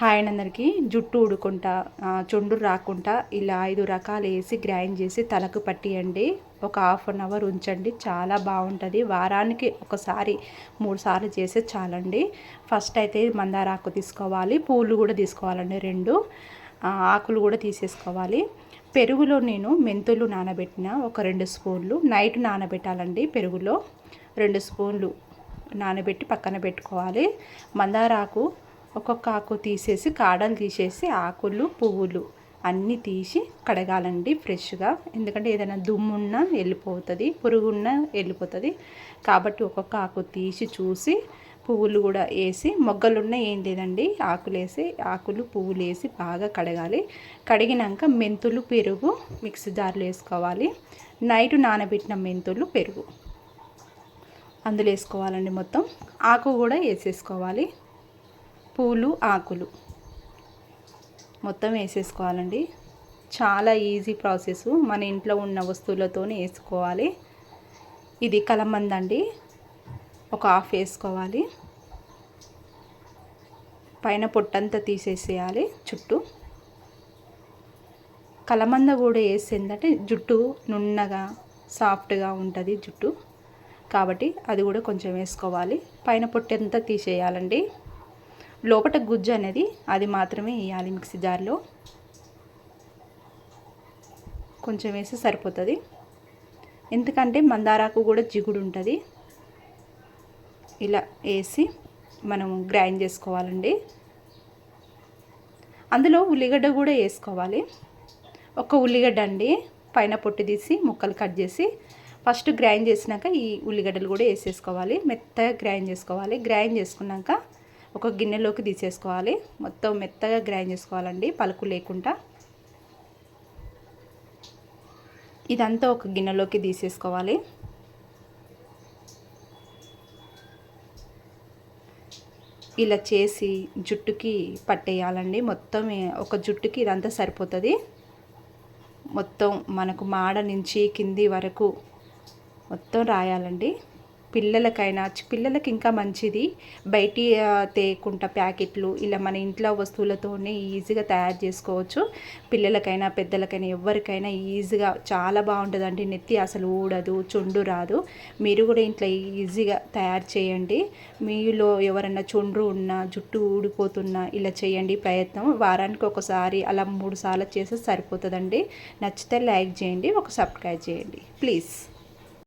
Hi అందరికీ జుట్టు ఊడుకుంటా చుండ్రు రాకుండా ఇలా ఐదు రకాలు వేసి గ్రైండ్ చేసి తలకు పట్టియండి. ఒక హాఫ్ అన్ అవర్ ఉంచండి. చాలా బాగుంటుంది. వారానికి ఒకసారి మూడు సార్లు చేస్తే చాలండి. ఫస్ట్ అయితే మందార ఆకు తీసుకోవాలి. పూలు కూడా తీసుకోవాలండి రెండు. ఆకులు కూడా తీసేసుకోవాలి. పెరుగులో నేను మెంతులు నానబెట్టిన ఒక రెండు స్పూన్లు. నైట్ నానబెట్టాలండి పెరుగులో. రెండు స్పూన్లు నానబెట్టి పక్కన పెట్టుకోవాలి. మందారాకు ఒక్కొక్క ఆకు తీసేసి కాడలు తీసేసి ఆకులు పువ్వులు అన్నీ తీసి కడగాలండి ఫ్రెష్గా. ఎందుకంటే ఏదైనా దుమ్మున్నా వెళ్ళిపోతుంది పురుగున్నా వెళ్ళిపోతుంది. కాబట్టి ఒక్కొక్క ఆకు తీసి చూసి పువ్వులు కూడా వేసి మొగ్గలున్న ఏం లేదండి. ఆకులు వేసి ఆకులు పువ్వులు వేసి బాగా కడగాలి. కడిగినాక మెంతులు పెరుగు మిక్సీ జార్లు వేసుకోవాలి. నైట్ నానబెట్టిన మెంతులు పెరుగు అందులో వేసుకోవాలండి మొత్తం. ఆకు కూడా వేసేసుకోవాలి. పూలు ఆకులు. మొత్తం వేసేసుకోవాలండి. చాలా ఈజీ ప్రాసెస్. మన ఇంట్లో ఉన్న వస్తువులతోనే వేసుకోవాలి. ఇది కలమంద అండి ఒక హాఫ్ వేసుకోవాలి. పైన పొట్టంతా తీసేసేయాలి చుట్టూ. కలమంద కూడా వేసిందంటే జుట్టు నున్నగా సాఫ్ట్గా ఉంటుంది జుట్టు. కాబట్టి అది కూడా కొంచెం వేసుకోవాలి. పైన పొట్టంతా తీసేయాలండి. లోపల గుజ్జు అనేది అది మాత్రమే వేయాలి మిక్సీ జార్లో. కొంచెం వేసి సరిపోతుంది. ఎందుకంటే మందారాకు కూడా జిగుడు ఉంటుంది. ఇలా వేసి మనం గ్రైండ్ చేసుకోవాలండి. అందులో ఉల్లిగడ్డ కూడా వేసుకోవాలి. ఒక ఉల్లిగడ్డ అండి పైన పొట్టు తీసి ముక్కలు కట్ చేసి ఫస్ట్ గ్రైండ్ చేసినాక ఈ ఉల్లిగడ్డలు కూడా వేసేసుకోవాలి. మెత్తగా గ్రైండ్ చేసుకోవాలి. గ్రైండ్ చేసుకున్నాక ఒక గిన్నెలోకి తీసేసుకోవాలి. మొత్తం మెత్తగా గ్రైండ్ చేసుకోవాలండి పలుకు లేకుండా. ఇదంతా ఒక గిన్నెలోకి తీసేసుకోవాలి. ఇలా చేసి జుట్టుకి పట్టేయాలండి. మొత్తం ఒక జుట్టుకి ఇదంతా సరిపోతుంది. మొత్తం మనకు మాడ నుంచి కింది వరకు మొత్తం రాయాలండి. పిల్లలకైనా పిల్లలకి ఇంకా మంచిది. బయటి తేకుండా ప్యాకెట్లు ఇలా మన ఇంట్లో వస్తువులతోనే ఈజీగా తయారు చేసుకోవచ్చు. పిల్లలకైనా పెద్దలకైనా ఎవరికైనా ఈజీగా చాలా బాగుంటుందండి. నెత్తి అసలు ఊడదు చుండు రాదు. మీరు కూడా ఇంట్లో ఈజీగా తయారు చేయండి. మీలో ఎవరైనా చుండ్రు ఉన్నా జుట్టు ఊడిపోతున్నా ఇలా చేయండి ప్రయత్నం. వారానికి ఒకసారి అలా మూడు సార్లు చేస్తే సరిపోతుందండి. నచ్చితే లైక్ చేయండి ఒక సబ్స్క్రైబ్ చేయండి. ప్లీజ్.